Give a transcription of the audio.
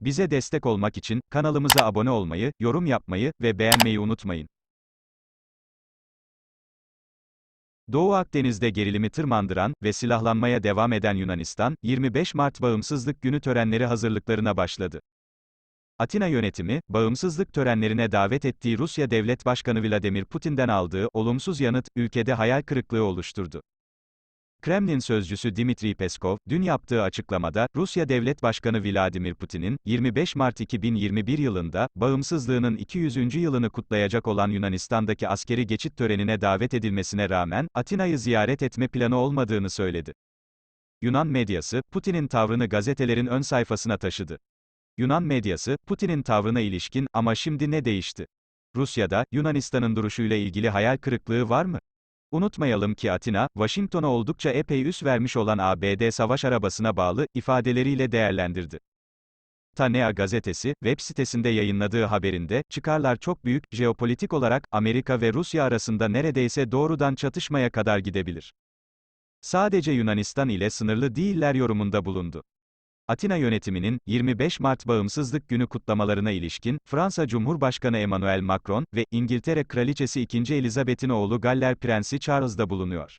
Bize destek olmak için kanalımıza abone olmayı, yorum yapmayı ve beğenmeyi unutmayın. Doğu Akdeniz'de gerilimi tırmandıran ve silahlanmaya devam eden Yunanistan, 25 Mart Bağımsızlık Günü törenleri hazırlıklarına başladı. Atina yönetimi, bağımsızlık törenlerine davet ettiği Rusya Devlet Başkanı Vladimir Putin'den aldığı olumsuz yanıt, ülkede hayal kırıklığı oluşturdu. Kremlin sözcüsü Dmitri Peskov, dün yaptığı açıklamada, Rusya Devlet Başkanı Vladimir Putin'in, 25 Mart 2021 yılında, bağımsızlığının 200. yılını kutlayacak olan Yunanistan'daki askeri geçit törenine davet edilmesine rağmen, Atina'yı ziyaret etme planı olmadığını söyledi. Yunan medyası, Putin'in tavrını gazetelerin ön sayfasına taşıdı. Yunan medyası, Putin'in tavrına ilişkin, ama şimdi ne değişti? Rusya'da, Yunanistan'ın duruşuyla ilgili hayal kırıklığı var mı? Unutmayalım ki Atina, Washington'a oldukça epey üs vermiş olan ABD savaş arabasına bağlı, ifadeleriyle değerlendirdi. Tanea gazetesi, web sitesinde yayınladığı haberinde, çıkarlar çok büyük, jeopolitik olarak, Amerika ve Rusya arasında neredeyse doğrudan çatışmaya kadar gidebilir. Sadece Yunanistan ile sınırlı değiller yorumunda bulundu. Atina yönetiminin, 25 Mart Bağımsızlık Günü kutlamalarına ilişkin, Fransa Cumhurbaşkanı Emmanuel Macron ve İngiltere Kraliçesi 2. Elizabeth'in oğlu Galler Prensi Charles bulunuyor.